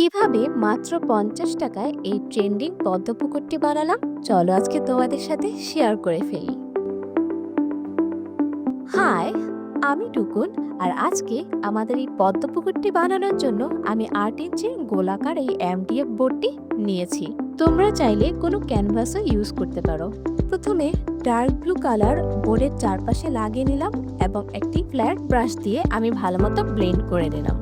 কীভাবে মাত্র পঞ্চাশ টাকায় এই ট্রেন্ডিং পদ্ম পুকুরটি বানালাম? চলো আজকে তোমাদের সাথে শেয়ার করে ফেলি। হাই আমি টুকুন আর আজকে আমাদের এই পদ্ম পুকুরটি বানানোর জন্য আমি আট ইঞ্চির গোলাকার এই এমডিএফ বোর্ডটি নিয়েছি। তোমরা চাইলে কোনো ক্যানভাসও ইউজ করতে পারো। প্রথমে ডার্ক ব্লু কালার বোর্ডের চারপাশে লাগিয়ে নিলাম এবং একটি ফ্ল্যাট ব্রাশ দিয়ে আমি ভালো মতো ব্লেন্ড করে নিলাম।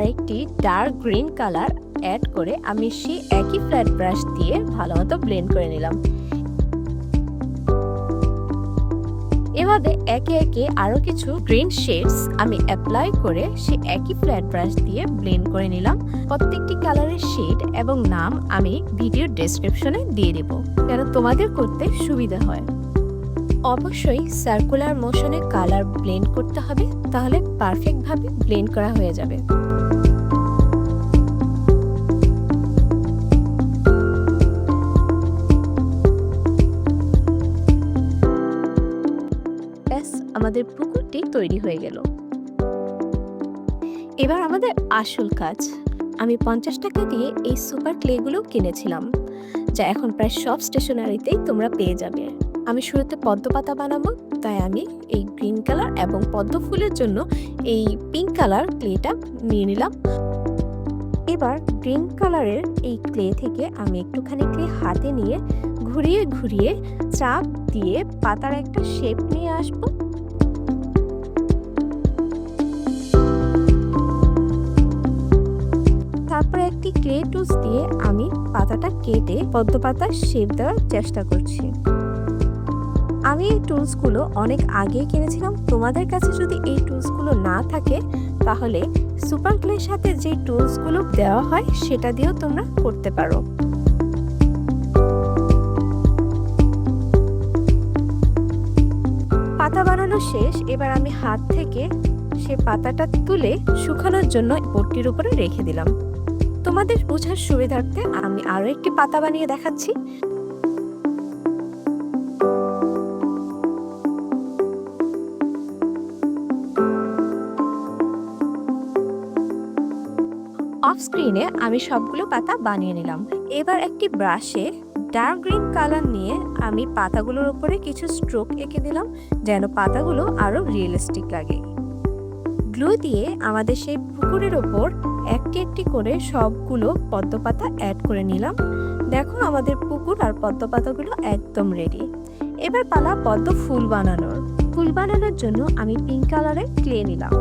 আরেকটি ডার্ক গ্রিন কালার অ্যাড করে আমি সেই একই ফ্ল্যাট ব্রাশ দিয়ে ভালো মতো ব্লেন্ড করে নিলাম। এভাবে একে একে আরও কিছু গ্রিন শেডস আমি অ্যাপ্লাই করে সে একই ফ্ল্যাট ব্রাশ দিয়ে ব্লেন্ড করে নিলাম। প্রত্যেকটি কালারের শেড এবং নাম আমি ভিডিও ডেসক্রিপশনে দিয়ে দেব, যেন তোমাদের করতে সুবিধা হয়। অবশ্যই সার্কুলার মোশনে কালার ব্লেন্ড করতে হবে, তাহলে পারফেক্টভাবে ব্লেন্ড করা হয়ে যাবে। আমাদের পুকুরটি তৈরি হয়ে গেল। এবার আমাদের আসল কাজ। আমি পঞ্চাশ টাকা দিয়ে এই সুপার ক্লেগুলো কিনেছিলাম, যা এখন প্রায় সব স্টেশনারিতেই তোমরা পেয়ে যাবে। আমি শুরুতে পদ্ম পাতা বানাবো, তাই আমি এই গ্রিন কালার এবং পদ্ম ফুলের জন্য এই পিঙ্ক কালার ক্লেটা নিয়ে নিলাম। এবার গ্রিন কালারের এই ক্লে থেকে আমি একটুখানি ক্লে হাতে নিয়ে ঘুরিয়ে ঘুরিয়ে চাপ দিয়ে পাতার একটা শেপ নিয়ে আসব। একটি ক্লে টুলস দিয়ে আমি পাতাটা কেটে পদ্ম পাতার শেপ দেওয়ার চেষ্টা করছি। আমি এই টুলসগুলো অনেক আগেই কিনেছিলাম। তোমাদের কাছে যদি এই টুলসগুলো না থাকে, তাহলে সুপার ক্লের সাথে যে টুলসগুলো দেওয়া হয়, সেটা দিয়েও তোমরা করতে পারো। পাতা বানানো শেষ, এবার আমি হাত থেকে সে পাতাটা তুলে শুকানোর জন্য বোর্ডটির উপরে রেখে দিলাম। তোমাদের বোঝার সুবিধার্থে আমি আরও একটি পাতা বানিয়ে দেখাচ্ছি। অফ স্ক্রিনে আমি সবগুলো পাতা বানিয়ে নিলাম। এবার একটি ব্রাশে ডার্ক গ্রিন কালার নিয়ে আমি পাতাগুলোর উপরে কিছু স্ট্রোক এঁকে দিলাম, যেন পাতাগুলো আরও রিয়েলিস্টিক লাগে। গ্লু দিয়ে আমাদের সেই পুকুরের ওপর একটি একটি করে সবগুলো পদ্ম পাতা অ্যাড করে নিলাম। দেখো আমাদের পুকুর আর পদ্ম পাতাগুলো একদম রেডি এবার পালা পদ্ম ফুল বানানোর। ফুল বানানোর জন্য আমি পিঙ্ক কালারের ক্লে নিলাম।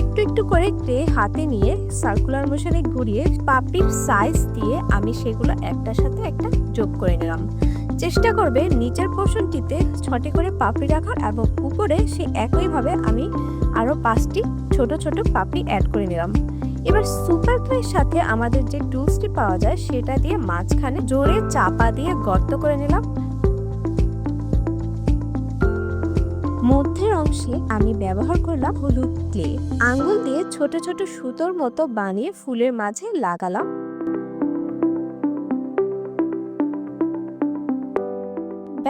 একটু একটু করে ক্লে হাতে নিয়ে সার্কুলার মোশনে ঘুরিয়ে পাপড়ির সাইজ দিয়ে আমি সেগুলো একটার সাথে একটা যোগ করে নিলাম। চেষ্টা করবে নিচের পোর্শনটিতে ছটে করে পাপড়ি রাখার এবং উপরে সে একইভাবে আমি আরও পাঁচটি ছোট ছোট পাপড়ি অ্যাড করে নিলাম। এবার সুপার ক্লের সাথে আমাদের যে টুলসটি পাওয়া যায়, সেটা দিয়ে মাঝখানে জোরে চাপা দিয়ে গর্ত করে নিলাম। মধ্যের অংশে আমি ব্যবহার করলাম হলুদ ক্লে আঙ্গুল দিয়ে ছোট ছোট সুতোর মতো বানিয়ে ফুলের মাঝে লাগালাম।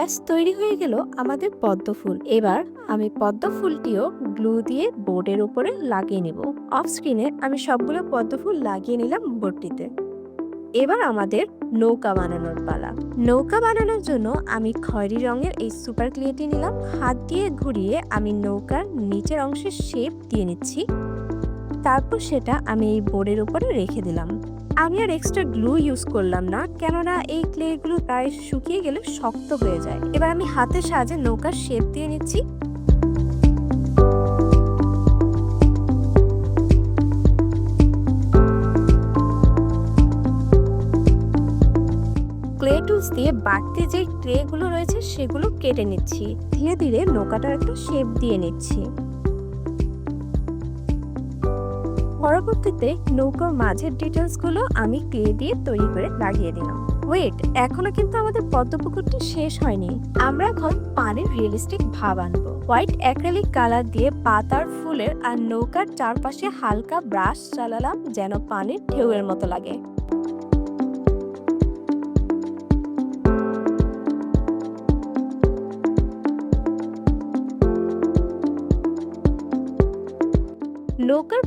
ব্যাস, তৈরি হয়ে গেল আমাদের পদ্ম ফুল। এবার আমি পদ্ম ফুলটিও গ্লু দিয়ে বোর্ডের উপরে লাগিয়ে নিব। অফ স্ক্রিনে আমি সবগুলো পদ্ম ফুল লাগিয়ে নিলাম বোর্ডটিতে এবার আমাদের নৌকা বানানোর পালা। নৌকা বানানোর জন্য আমি খয়েরি রঙের এই সুপার ক্লিয়ারটি নিলাম। হাত দিয়ে ঘুরিয়ে আমি নৌকার নিচের অংশের শেপ দিয়ে নিচ্ছি। তারপর সেটা আমি এই বোর্ডের উপরে রেখে দিলাম। আমি আর এক্সট্রা গ্লু ইউজ করলাম না, কেননা এই ক্লেগুলো প্রায় শুকিয়ে গেলে শক্ত হয়ে যায়। এবার আমি হাতের সাহায্যে নৌকার শেপ দিয়ে নিচ্ছি। ক্লে টুলস দিয়ে বাড়তি যে ট্রেগুলো রয়েছে, সেগুলো কেটে নিচ্ছি। ধীরে ধীরে নৌকাটার একটা শেপ দিয়ে নিচ্ছি। পরবর্তীতে নৌকোর মাঝের ডিটেলসগুলো আমি ক্লে দিয়ে তৈরি করে লাগিয়ে দিলাম। ওয়েট এখনও কিন্তু আমাদের পদ্মপুকুরটি শেষ হয়নি। আমরা এখন পানির রিয়েলিস্টিক ভাব আনব। হোয়াইট অ্যাক্রেলিক কালার দিয়ে পাতার ফুলের আর নৌকার চারপাশে হালকা ব্রাশ চালালাম যেন পানির ঢেউয়ের মতো লাগে।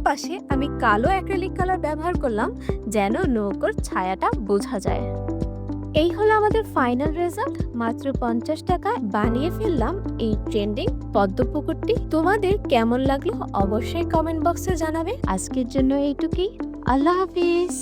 পাশে আমি কালো অ্যাক্রেলিক কালার ব্যবহার করলাম যেন নৌকোর ছায়াটা বোঝা যায়। এই হলো আমাদের ফাইনাল রেজাল্ট মাত্র পঞ্চাশ টাকায় বানিয়ে ফেললাম এই ট্রেন্ডিং পদ্মপুকুরটি। তোমাদের কেমন লাগল অবশ্যই কমেন্ট বক্সে জানাবে। আজকের জন্য এইটুকুই। আল্লাহ হাফিজ।